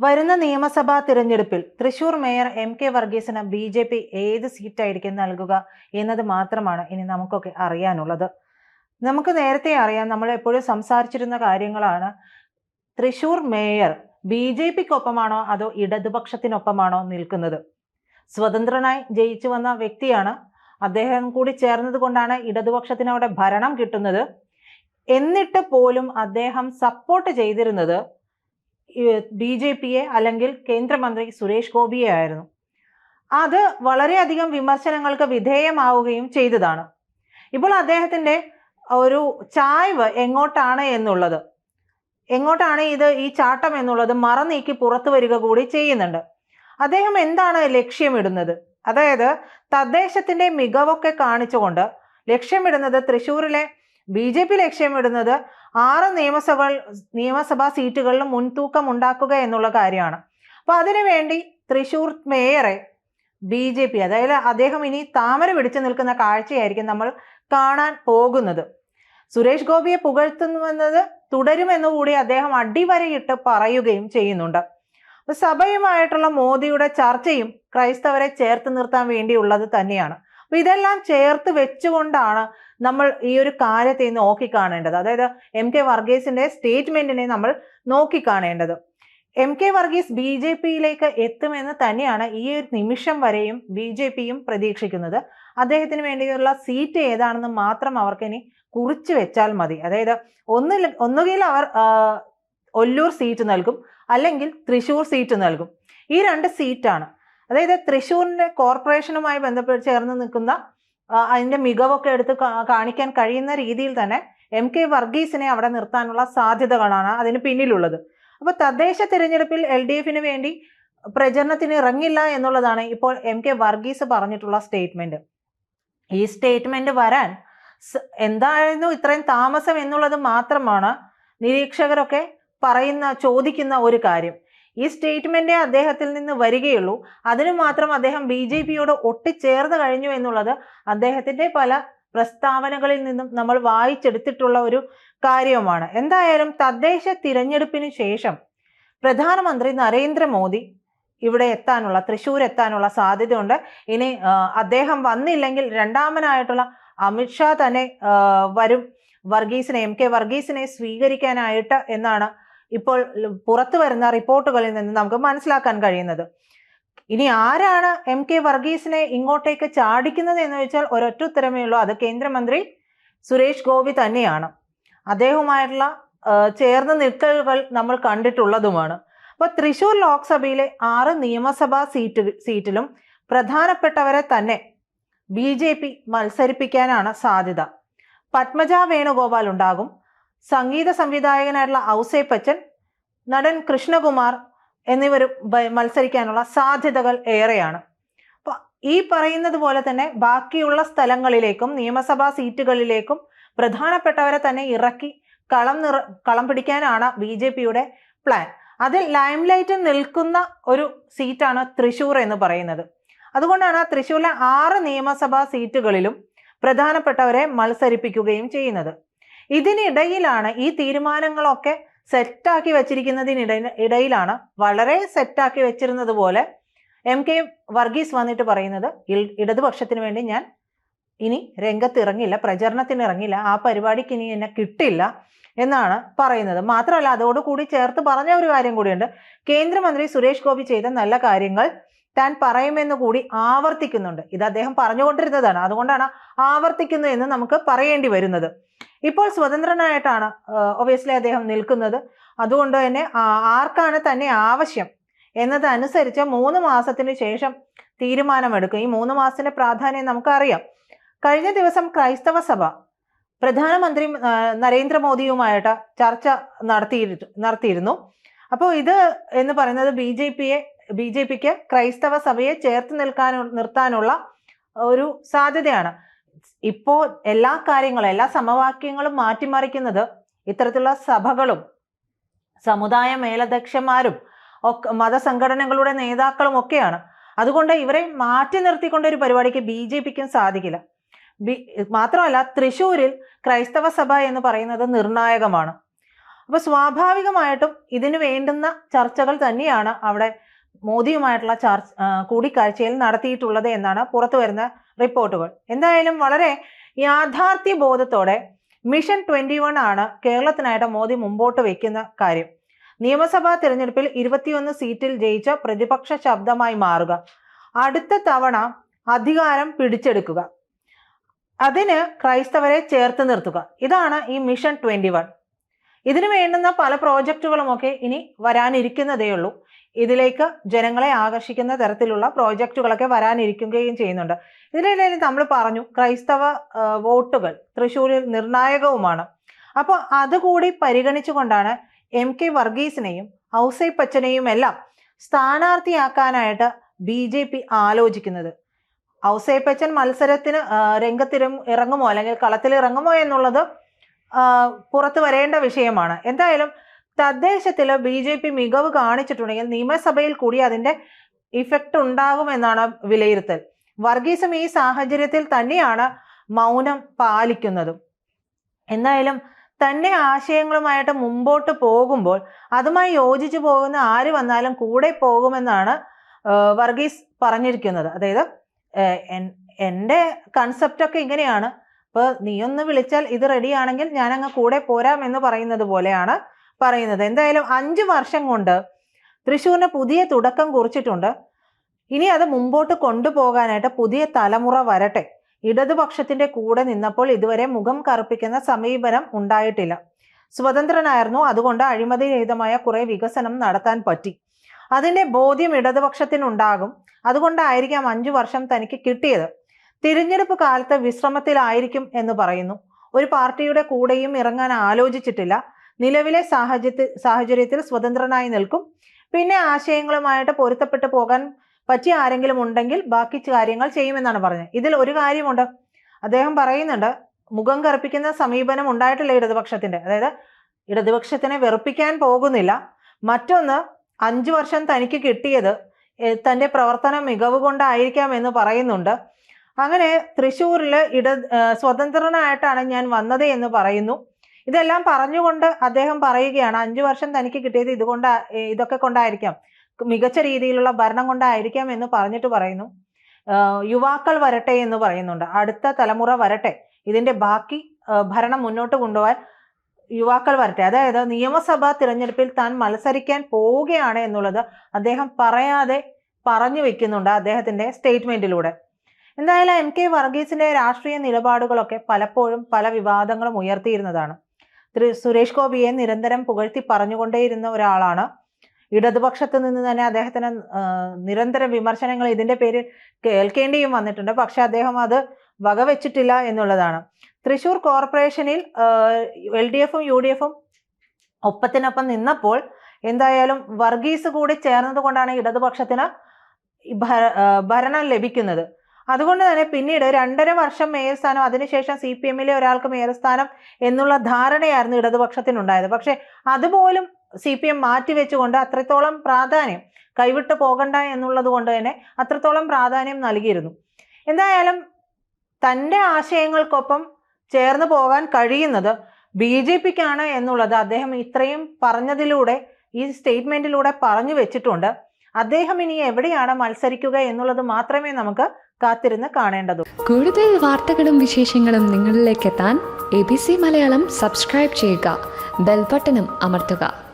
വരുന്ന നിയമസഭാ തിരഞ്ഞെടുപ്പിൽ തൃശൂർ മേയർ എം കെ വർഗീസിന് ബി ജെ പി ഏത് സീറ്റായിരിക്കും നൽകുക എന്നത് മാത്രമാണ് ഇനി നമുക്കൊക്കെ അറിയാനുള്ളത്. നമുക്ക് നേരത്തെ അറിയാം നമ്മൾ എപ്പോഴും സംസാരിച്ചിരുന്ന കാര്യങ്ങളാണ്. തൃശൂർ മേയർ ബി ജെ പിക്കൊപ്പമാണോ അതോ ഇടതുപക്ഷത്തിനൊപ്പമാണോ നിൽക്കുന്നത്? സ്വതന്ത്രനായി ജയിച്ചു വന്ന വ്യക്തിയാണ്. അദ്ദേഹം കൂടി ചേർന്നത് കൊണ്ടാണ് ഇടതുപക്ഷത്തിന് അവിടെ ഭരണം കിട്ടുന്നത്. എന്നിട്ട് പോലും അദ്ദേഹം സപ്പോർട്ട് ചെയ്തിരുന്നത് ബി ജെ പിയെ അല്ലെങ്കിൽ കേന്ദ്രമന്ത്രി സുരേഷ് ഗോപിയെ ആയിരുന്നു. അത് വളരെയധികം വിമർശനങ്ങൾക്ക് വിധേയമാവുകയും ചെയ്തതാണ്. ഇപ്പോൾ അദ്ദേഹത്തിന്റെ ഒരു ചായ്വ് എങ്ങോട്ടാണ് എന്നുള്ളത്. എങ്ങോട്ടാണ് ഇത് ഈ ചാട്ടം എന്നുള്ളത് മറനീക്കി പുറത്തു വരിക കൂടി ചെയ്യുന്നുണ്ട്. അദ്ദേഹം എന്താണ് ലക്ഷ്യമിടുന്നത്? അതായത് തദ്ദേശത്തിന്റെ മികവൊക്കെ കാണിച്ചുകൊണ്ട് ലക്ഷ്യമിടുന്നത് തൃശ്ശൂരിലെ ബി ജെ പി ലക്ഷ്യമിടുന്നത് ആറ് നിയമസഭ നിയമസഭാ സീറ്റുകളിലും മുൻതൂക്കം ഉണ്ടാക്കുക എന്നുള്ള കാര്യമാണ്. അപ്പൊ അതിനുവേണ്ടി തൃശൂർ മേയറെ ബി ജെ പി അതായത് അദ്ദേഹം ഇനി താമര പിടിച്ചു നിൽക്കുന്ന കാഴ്ചയായിരിക്കും നമ്മൾ കാണാൻ പോകുന്നത്. സുരേഷ് ഗോപിയെ പുകഴ്ത്തുന്നുവെന്നത് തുടരുമെന്നുകൂടി അദ്ദേഹം അടിവരയിട്ട് പറയുകയും ചെയ്യുന്നുണ്ട്. സഭയുമായിട്ടുള്ള മോദിയുടെ ചർച്ചയും ക്രൈസ്തവരെ ചേർത്ത് നിർത്താൻ വേണ്ടിയുള്ളത് തന്നെയാണ്. അപ്പൊ ഇതെല്ലാം ചേർത്ത് വെച്ചുകൊണ്ടാണ് നമ്മൾ ഈ ഒരു കാര്യത്തെ നോക്കിക്കാണേണ്ടത്. അതായത് എം കെ വർഗീസിന്റെ സ്റ്റേറ്റ്മെന്റിനെ നമ്മൾ നോക്കി നോക്കിക്കാണേണ്ടത്. M K Varghese B J പിയിലേക്ക് എത്തുമെന്ന് തന്നെയാണ് ഈ ഒരു നിമിഷം വരെയും ബി ജെ പിയും പ്രതീക്ഷിക്കുന്നത്. അദ്ദേഹത്തിന് വേണ്ടിയുള്ള സീറ്റ് ഏതാണെന്ന് മാത്രം അവർക്കിനി കുറിച്ചു വെച്ചാൽ മതി. അതായത് ഒന്നിൽ ഒന്നുകിൽ അവർ ഒല്ലൂർ സീറ്റ് നൽകും അല്ലെങ്കിൽ തൃശൂർ സീറ്റ് നൽകും. ഈ രണ്ട് സീറ്റാണ്. അതായത് തൃശ്ശൂരിന്റെ കോർപ്പറേഷനുമായി ബന്ധപ്പെട്ട് ചേർന്ന് നിൽക്കുന്ന അതിന്റെ മികവൊക്കെ എടുത്ത് കാണിക്കാൻ കഴിയുന്ന രീതിയിൽ തന്നെ എം കെ വർഗീസിനെ അവിടെ നിർത്താനുള്ള സാധ്യതകളാണ് അതിന് പിന്നിലുള്ളത്. അപ്പൊ തദ്ദേശ തിരഞ്ഞെടുപ്പിൽ എൽ ഡി എഫിന് വേണ്ടി പ്രചരണത്തിന് ഇറങ്ങില്ല എന്നുള്ളതാണ് ഇപ്പോൾ എം കെ വർഗീസ് പറഞ്ഞിട്ടുള്ള സ്റ്റേറ്റ്മെന്റ്. ഈ സ്റ്റേറ്റ്മെന്റ് വരാൻ എന്തായിരുന്നു ഇത്രയും താമസം എന്നുള്ളത് മാത്രമാണ് നിരീക്ഷകരൊക്കെ പറയുന്ന ചോദിക്കുന്ന ഒരു കാര്യം. ഈ സ്റ്റേറ്റ്മെന്റ് അദ്ദേഹത്തിൽ നിന്ന് വരികയുള്ളൂ. അതിനു മാത്രം അദ്ദേഹം ബി ജെ പിയോട് ഒട്ടിച്ചേർന്ന് കഴിഞ്ഞു എന്നുള്ളത് അദ്ദേഹത്തിന്റെ പല പ്രസ്താവനകളിൽ നിന്നും നമ്മൾ വായിച്ചെടുത്തിട്ടുള്ള ഒരു കാര്യവുമാണ്. എന്തായാലും തദ്ദേശ തിരഞ്ഞെടുപ്പിന് ശേഷം പ്രധാനമന്ത്രി നരേന്ദ്രമോദി ഇവിടെ എത്താനുള്ള തൃശ്ശൂർ എത്താനുള്ള സാധ്യതയുണ്ട്. ഇനി അദ്ദേഹം വന്നില്ലെങ്കിൽ രണ്ടാമനായിട്ടുള്ള അമിത്ഷാ തന്നെ വരും. വർഗീസിനെ എം കെ വർഗീസിനെ സ്വീകരിക്കാനായിട്ട് എന്നാണ് ഇപ്പോൾ പുറത്തു വരുന്ന റിപ്പോർട്ടുകളിൽ നിന്ന് നമുക്ക് മനസ്സിലാക്കാൻ കഴിയുന്നത്. ഇനി ആരാണ് എം കെ വർഗീസിനെ ഇങ്ങോട്ടേക്ക് ചാടിക്കുന്നത് എന്ന് വെച്ചാൽ ഒരൊറ്റ ഉത്തരമേ ഉള്ളൂ. അത് കേന്ദ്രമന്ത്രി സുരേഷ് ഗോപി തന്നെയാണ്. അദ്ദേഹവുമായിട്ടുള്ള ചേർന്ന് നിൽക്കലുകൾ നമ്മൾ കണ്ടിട്ടുള്ളതുമാണ്. അപ്പോൾ തൃശൂർ ലോക്സഭയിലെ ആറ് നിയമസഭാ സീറ്റ് സീറ്റിലും പ്രധാനപ്പെട്ടവരെ തന്നെ ബി ജെ പി മത്സരിപ്പിക്കാനാണ് സാധ്യത. പത്മജ വേണുഗോപാൽ ഉണ്ടാകും. സംഗീത സംവിധായകനായിട്ടുള്ള ഔസേപ്പച്ചൻ നടൻ കൃഷ്ണകുമാർ എന്നിവരും മത്സരിക്കാനുള്ള സാധ്യതകൾ ഏറെയാണ്. അപ്പൊ ഈ പറയുന്നത് പോലെ തന്നെ ബാക്കിയുള്ള സ്ഥലങ്ങളിലേക്കും നിയമസഭാ സീറ്റുകളിലേക്കും പ്രധാനപ്പെട്ടവരെ തന്നെ ഇറക്കി കളം നിറ കളം പിടിക്കാനാണ് ബി ജെ പിയുടെ പ്ലാൻ. അതിൽ ലൈം ലൈറ്റിൽ നിൽക്കുന്ന ഒരു സീറ്റാണ് തൃശൂർ എന്ന് പറയുന്നത്. അതുകൊണ്ടാണ് തൃശ്ശൂരിലെ ആറ് നിയമസഭാ സീറ്റുകളിലും പ്രധാനപ്പെട്ടവരെ മത്സരിപ്പിക്കുകയും ചെയ്യുന്നത്. ഇതിനിടയിലാണ് ഈ തീരുമാനങ്ങളൊക്കെ സെറ്റാക്കി വെച്ചിരിക്കുന്നതിനിട ഇടയിലാണ് വളരെ സെറ്റാക്കി വെച്ചിരുന്നത് പോലെ എം കെ വർഗീസ് വന്നിട്ട് പറയുന്നത് ഇടതുപക്ഷത്തിന് വേണ്ടി ഞാൻ ഇനി രംഗത്തിറങ്ങില്ല പ്രചരണത്തിന് ഇറങ്ങില്ല ആ പരിപാടിക്ക് ഇനി എന്നെ കിട്ടില്ല എന്നാണ് പറയുന്നത്. മാത്രമല്ല അതോടുകൂടി ചേർത്ത് പറഞ്ഞ ഒരു കാര്യം കൂടിയുണ്ട്. കേന്ദ്രമന്ത്രി സുരേഷ് ഗോപി ചെയ്ത നല്ല കാര്യങ്ങൾ താൻ പറയുമെന്ന് കൂടി ആവർത്തിക്കുന്നുണ്ട്. ഇത് അദ്ദേഹം പറഞ്ഞുകൊണ്ടിരുന്നതാണ്. അതുകൊണ്ടാണ് ആവർത്തിക്കുന്നു എന്ന് നമുക്ക് പറയേണ്ടി വരുന്നത്. ഇപ്പോൾ സ്വതന്ത്രനായിട്ടാണ് ഒബിയസ്ലി അദ്ദേഹം നിൽക്കുന്നത്. അതുകൊണ്ട് തന്നെ ആർക്കാണ് തന്നെ ആവശ്യം എന്നതനുസരിച്ച് മൂന്ന് മാസത്തിന് ശേഷം തീരുമാനമെടുക്കും. ഈ മൂന്ന് മാസത്തിന്റെ പ്രാധാന്യം നമുക്കറിയാം. കഴിഞ്ഞ ദിവസം ക്രൈസ്തവ സഭ പ്രധാനമന്ത്രി നരേന്ദ്രമോദിയുമായിട്ട് ചർച്ച നടത്തി നടത്തിയിരുന്നു. അപ്പോൾ ഇത് എന്ന് പറയുന്നത് ബി ജെ പിയെ ബി ജെ പിക്ക് ക്രൈസ്തവ സഭയെ ചേർത്ത് നിൽക്കാൻ നിർത്താനുള്ള ഒരു സാധ്യതയാണ്. ഇപ്പോ എല്ലാ കാര്യങ്ങളും എല്ലാ സമവാക്യങ്ങളും മാറ്റിമറിക്കുന്നത് ഇത്തരത്തിലുള്ള സഭകളും സമുദായ മേലധ്യക്ഷന്മാരും ഒക്കെ മതസംഘടനകളുടെ നേതാക്കളും ഒക്കെയാണ്. അതുകൊണ്ട് ഇവരെ മാറ്റി നിർത്തിക്കൊണ്ട ഒരു പരിപാടിക്ക് ബി ജെ പിക്കും സാധിക്കില്ല. ബി മാത്രമല്ല തൃശ്ശൂരിൽ ക്രൈസ്തവ സഭ എന്ന് പറയുന്നത് നിർണായകമാണ്. അപ്പോൾ സ്വാഭാവികമായിട്ടും ഇതിന് വേണ്ടുന്ന ചർച്ചകൾ തന്നെയാണ് അവിടെ മോദിയുമായിട്ടുള്ള ചർച്ച കൂടിക്കാഴ്ചയിൽ നടത്തിയിട്ടുള്ളത് എന്നാണ് പുറത്തു വരുന്ന റിപ്പോർട്ടുകൾ. എന്തായാലും വളരെ യാഥാർത്ഥ്യ ബോധത്തോടെ മിഷൻ ട്വന്റി വൺ ആണ് കേരളത്തിനായിട്ട് മോദി മുമ്പോട്ട് വെക്കുന്ന കാര്യം. നിയമസഭാ തിരഞ്ഞെടുപ്പിൽ ഇരുപത്തിയൊന്ന് സീറ്റിൽ ജയിച്ച പ്രതിപക്ഷ ശബ്ദമായി മാറുക. അടുത്ത തവണ അധികാരം പിടിച്ചെടുക്കുക. അതിന് ക്രൈസ്തവരെ ചേർത്ത് നിർത്തുക. ഇതാണ് ഈ മിഷൻ ട്വന്റി വൺ. ഇതിനു വേണ്ടുന്ന പല പ്രോജക്റ്റുകളുമൊക്കെ ഇനി വരാനിരിക്കുന്നതേ ഉള്ളൂ ഇതിലേക്ക് ജനങ്ങളെ ആകർഷിക്കുന്ന തരത്തിലുള്ള പ്രോജക്റ്റുകളൊക്കെ വരാനിരിക്കുകയും ചെയ്യുന്നുണ്ട്. ഇതിനിടയിൽ നമ്മൾ പറഞ്ഞു ക്രൈസ്തവ വോട്ടുകൾ തൃശ്ശൂരിൽ നിർണായകവുമാണ്. അപ്പോൾ അതുകൂടി പരിഗണിച്ചുകൊണ്ടാണ് എം കെ വർഗീസിനെയും ഔസൈപ്പച്ചനെയും എല്ലാം സ്ഥാനാർത്ഥിയാക്കാനായിട്ട് ബി ജെ പി ആലോചിക്കുന്നത്. ഔസേപ്പച്ചൻ മത്സരത്തിന് രംഗത്തിരും ഇറങ്ങുമോ അല്ലെങ്കിൽ കളത്തിൽ ഇറങ്ങുമോ എന്നുള്ളത് പുറത്തു വരേണ്ട വിഷയമാണ്. എന്തായാലും തദ്ദേശത്തിൽ ബി ജെ പി മികവ് കാണിച്ചിട്ടുണ്ടെങ്കിൽ നിയമസഭയിൽ കൂടി അതിന്റെ ഇഫക്റ്റ് ഉണ്ടാകുമെന്നാണ് വിലയിരുത്തൽ. വർഗീസും ഈ സാഹചര്യത്തിൽ തന്നെയാണ് മൗനം പാലിക്കുന്നതും. എന്തായാലും തന്നെ ആശയങ്ങളുമായിട്ട് മുമ്പോട്ട് പോകുമ്പോൾ അതുമായി യോജിച്ചു പോകുന്ന ആര് വന്നാലും കൂടെ പോകുമെന്നാണ് വർഗീസ് പറഞ്ഞിരിക്കുന്നത്. അതായത് എന്റെ കൺസെപ്റ്റൊക്കെ ഇങ്ങനെയാണ്. അപ്പോൾ നീ ഒന്ന് വിളിച്ചാൽ ഇത് റെഡിയാണെങ്കിൽ ഞാൻ അങ്ങ് കൂടെ പോരാം എന്ന് പറയുന്നത് പോലെയാണ് പറയുന്നത്. എന്തായാലും അഞ്ച് വർഷം കൊണ്ട് തൃശ്ശൂരിന് പുതിയ തുടക്കം കുറിച്ചിട്ടുണ്ട്. ഇനി അത് മുമ്പോട്ട് കൊണ്ടുപോകാനായിട്ട് പുതിയ തലമുറ വരട്ടെ. ഇടതുപക്ഷത്തിന്റെ കൂടെ നിന്നപ്പോൾ ഇതുവരെ മുഖം കറുപ്പിക്കുന്ന സമീപനം ഉണ്ടായിട്ടില്ല. സ്വതന്ത്രനായിരുന്നു. അതുകൊണ്ട് അഴിമതിരഹിതമായ കുറെ വികസനം നടത്താൻ പറ്റി. അതിന്റെ ബോധ്യം ഇടതുപക്ഷത്തിനുണ്ടാകും. അതുകൊണ്ടായിരിക്കാം അഞ്ചു വർഷം തനിക്ക് കിട്ടിയത്. തിരഞ്ഞെടുപ്പ് കാലത്ത് വിശ്രമത്തിലായിരിക്കും എന്ന് പറയുന്നു. ഒരു പാർട്ടിയുടെ കൂടെയും ഇറങ്ങാൻ ആലോചിച്ചിട്ടില്ല. നിലവിലെ സാഹചര്യത്തിൽ സാഹചര്യത്തിൽ സ്വതന്ത്രനായി നിൽക്കും. പിന്നെ ആശയങ്ങളുമായിട്ട് പൊരുത്തപ്പെട്ടു പോകാൻ പറ്റിയ ആരെങ്കിലും ഉണ്ടെങ്കിൽ ബാക്കി കാര്യങ്ങൾ ചെയ്യുമെന്നാണ് പറഞ്ഞത്. ഇതിൽ ഒരു കാര്യമുണ്ട്. അദ്ദേഹം പറയുന്നുണ്ട് മുഖം കറുപ്പിക്കുന്ന സമീപനം ഉണ്ടായിട്ടില്ല ഇടതുപക്ഷത്തിന്റെ. അതായത് ഇടതുപക്ഷത്തിനെ വെറുപ്പിക്കാൻ പോകുന്നില്ല. മറ്റൊന്ന് അഞ്ചു വർഷം തനിക്ക് കിട്ടിയത് തന്റെ പ്രവർത്തന മികവ് കൊണ്ടായിരിക്കാം എന്ന് പറയുന്നുണ്ട്. അങ്ങനെ തൃശ്ശൂരിൽ ഇട സ്വതന്ത്രനായിട്ടാണ് ഞാൻ വന്നത് എന്ന് പറയുന്നു. ഇതെല്ലാം പറഞ്ഞുകൊണ്ട് അദ്ദേഹം പറയുകയാണ് അഞ്ചു വർഷം തനിക്ക് കിട്ടിയത് ഇതുകൊണ്ട് ഇതൊക്കെ കൊണ്ടായിരിക്കാം. മികച്ച രീതിയിലുള്ള ഭരണം കൊണ്ടായിരിക്കാം എന്ന് പറഞ്ഞിട്ട് പറയുന്നു. യുവാക്കൾ വരട്ടെ എന്ന് പറയുന്നുണ്ട്. അടുത്ത തലമുറ വരട്ടെ. ഇതിന്റെ ബാക്കി ഭരണം മുന്നോട്ട് കൊണ്ടുപോകാൻ യുവാക്കൾ വരട്ടെ. അതായത് നിയമസഭാ തിരഞ്ഞെടുപ്പിൽ താൻ മത്സരിക്കാൻ പോവുകയാണ് എന്നുള്ളത് അദ്ദേഹം പറയാതെ പറഞ്ഞു വെക്കുന്നുണ്ട് അദ്ദേഹത്തിന്റെ സ്റ്റേറ്റ്മെന്റിലൂടെ. എന്തായാലും എം കെ വർഗീസിന്റെ രാഷ്ട്രീയ നിലപാടുകളൊക്കെ പലപ്പോഴും പല വിവാദങ്ങളും ഉയർത്തിയിരുന്നതാണ്. സുരേഷ് ഗോപിയെ നിരന്തരം പുകഴ്ത്തി പറഞ്ഞുകൊണ്ടേയിരുന്ന ഒരാളാണ്. ഇടതുപക്ഷത്ത് നിന്ന് തന്നെ അദ്ദേഹത്തിന് നിരന്തരം വിമർശനങ്ങൾ ഇതിന്റെ പേരിൽ കേൾക്കേണ്ടിയും വന്നിട്ടുണ്ട്. പക്ഷെ അദ്ദേഹം അത് വകവെച്ചിട്ടില്ല എന്നുള്ളതാണ്. തൃശൂർ കോർപ്പറേഷനിൽ എൽ ഡി എഫും യു ഡി എഫും ഒപ്പത്തിനൊപ്പം നിന്നപ്പോൾ എന്തായാലും വർഗീസ് കൂടി ചേർന്നത് കൊണ്ടാണ് ഇടതുപക്ഷത്തിന് ഭരണം ലഭിക്കുന്നത്. അതുകൊണ്ട് തന്നെ പിന്നീട് രണ്ടര വർഷം മേയർ സ്ഥാനം അതിനുശേഷം സി പി എമ്മിലെ ഒരാൾക്ക് മേയർ സ്ഥാനം എന്നുള്ള ധാരണയായിരുന്നു ഇടതുപക്ഷത്തിനുണ്ടായത്. പക്ഷെ അതുപോലും സി പി എം മാറ്റിവെച്ചുകൊണ്ട് അത്രത്തോളം പ്രാധാന്യം കൈവിട്ട് പോകണ്ട എന്നുള്ളത് കൊണ്ട് തന്നെ അത്രത്തോളം പ്രാധാന്യം നൽകിയിരുന്നു. എന്തായാലും തന്റെ ആശയങ്ങൾക്കൊപ്പം ചേർന്ന് പോകാൻ കഴിയുന്നത് ബി ജെ പിക്കാണ് എന്നുള്ളത് അദ്ദേഹം ഇത്രയും പറഞ്ഞതിലൂടെ ഈ സ്റ്റേറ്റ്മെന്റിലൂടെ പറഞ്ഞു വെച്ചിട്ടുണ്ട്. അദ്ദേഹം ഇനി എവിടെയാണ് മത്സരിക്കുക എന്നുള്ളത് മാത്രമേ നമുക്ക് കാത്തിരുന്ന് കാണേണ്ടതു കൂടുതൽ വാർത്തകളും വിശേഷങ്ങളും നിങ്ങളിലേക്ക് എത്താൻ A B C Malayalam subscribe ചെയ്യുക. ബെൽബട്ടനും അമർത്തുക.